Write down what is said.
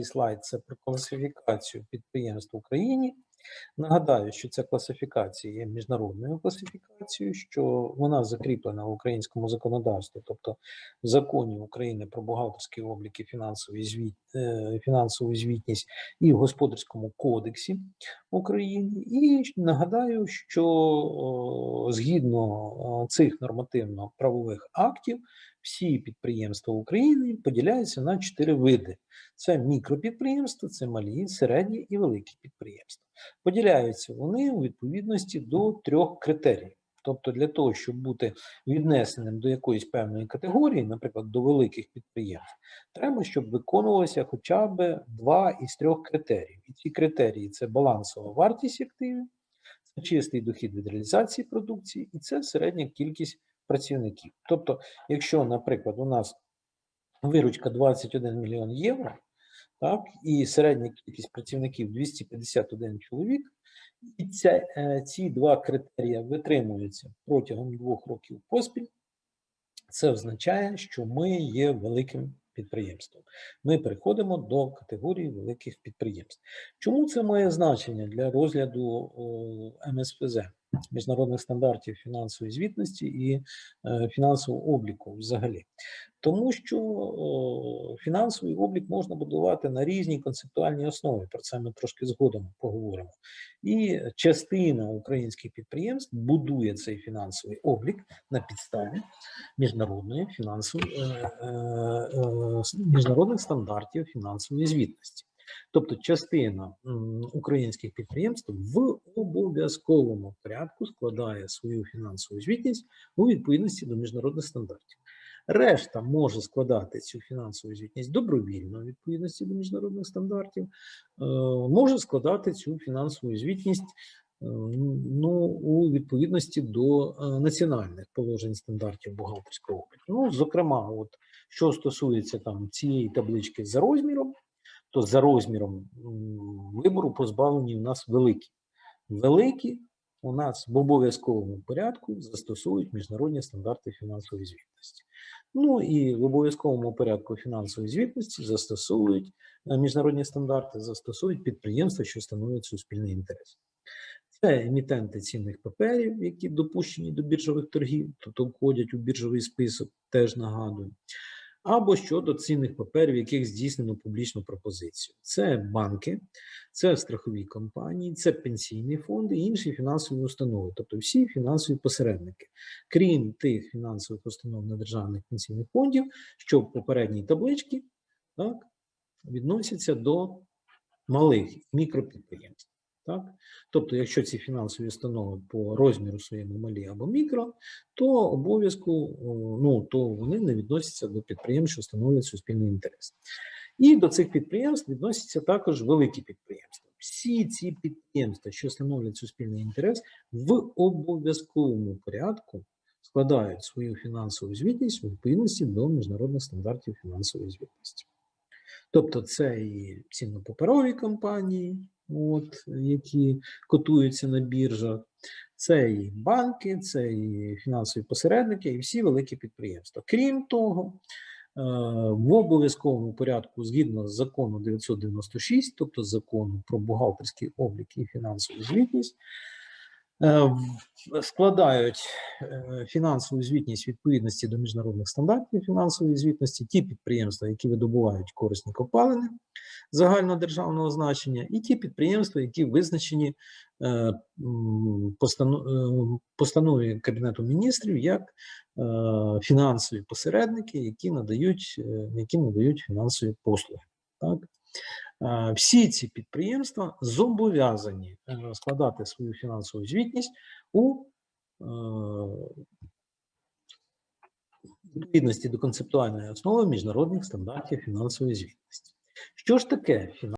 Слайд це про класифікацію підприємств в Україні. Нагадаю, що ця класифікація є міжнародною класифікацією, що вона закріплена в українському законодавстві, тобто в законі України про бухгалтерський облік і фінансовий звіт, е, фінансову звітність і в господарському кодексі України. І нагадаю, що згідно цих нормативно-правових актів всі підприємства України поділяються на чотири види: це мікропідприємства, це малі, середні і великі підприємства. Поділяються вони у відповідності до трьох критеріїв. Тобто, для того, щоб бути віднесеним до якоїсь певної категорії, наприклад, до великих підприємств, треба, щоб виконувалося хоча б два із трьох критеріїв. І ці критерії це балансова вартість активів, це чистий дохід від реалізації продукції, і це середня кількість працівників. Тобто, якщо, наприклад, у нас виручка 21 мільйон євро, так, і середня кількість працівників 251 чоловік, і ця, е, ці два критерії витримуються протягом двох років поспіль, це означає, що ми є великим підприємством. Ми переходимо до категорії великих підприємств. Чому це має значення для розгляду МСФЗ, міжнародних стандартів фінансової звітності і е, фінансового обліку взагалі? Тому що фінансовий облік можна будувати на різній концептуальній основі. Про це ми трошки згодом поговоримо. І частина українських підприємств будує цей фінансовий облік на підставі міжнародної фінансової е, е, міжнародних стандартів фінансової звітності. Тобто, частина українських підприємств в обов'язковому порядку складає свою фінансову звітність у відповідності до міжнародних стандартів. Решта може складати цю фінансову звітність добровільно у відповідності до міжнародних стандартів, е, може складати цю фінансову звітність е, ну, у відповідності до е, національних положень стандартів бухгалтерського обліку. Ну, зокрема, от що стосується там цієї таблички за розміром, то за розміром вибору позбавлені у нас великі. Великі у нас в обов'язковому порядку застосовують міжнародні стандарти фінансової звітності. Ну і в обов'язковому порядку фінансової звітності застосовують е, міжнародні стандарти, застосовують підприємства, що становлять суспільний інтерес. Це емітенти цінних паперів, які допущені до біржових торгів, тобто входять у біржовий список, теж нагадую. Або щодо цінних паперів, яких здійснено публічну пропозицію. Це банки, це страхові компанії, це пенсійні фонди і інші фінансові установи, тобто всі фінансові посередники, крім тих фінансових установ недержавних пенсійних фондів, що в попередній табличці так, відносяться до малих мікропідприємств. Так? Тобто, якщо ці фінансові установи по розміру своєму малі або мікро, то обов'язку ну, то вони не відносяться до підприємств, що становлять суспільний інтерес. І до цих підприємств відносяться також великі підприємства. Всі ці підприємства, що становлять суспільний інтерес, в обов'язковому порядку складають свою фінансову звітність у відповідності до міжнародних стандартів фінансової звітності. Тобто, це і цінно-паперові компанії, от, які котуються на біржах, це і банки, це і фінансові посередники, і всі великі підприємства. Крім того, е, в обов'язковому порядку, згідно з закону 996, тобто закону про бухгалтерський облік і фінансову звітність, складають е, фінансову звітність відповідності до міжнародних стандартів фінансової звітності ті підприємства, які видобувають корисні копалини загальнодержавного значення, і ті підприємства, які визначені е, м, постанов- е, постанові Кабінету міністрів як е, фінансові посередники, які надають, е, які надають фінансові послуги. Так? Всі ці підприємства зобов'язані е, складати свою фінансову звітність у відповідності до концептуальної основи міжнародних стандартів фінансової звітності. Що ж таке фінансова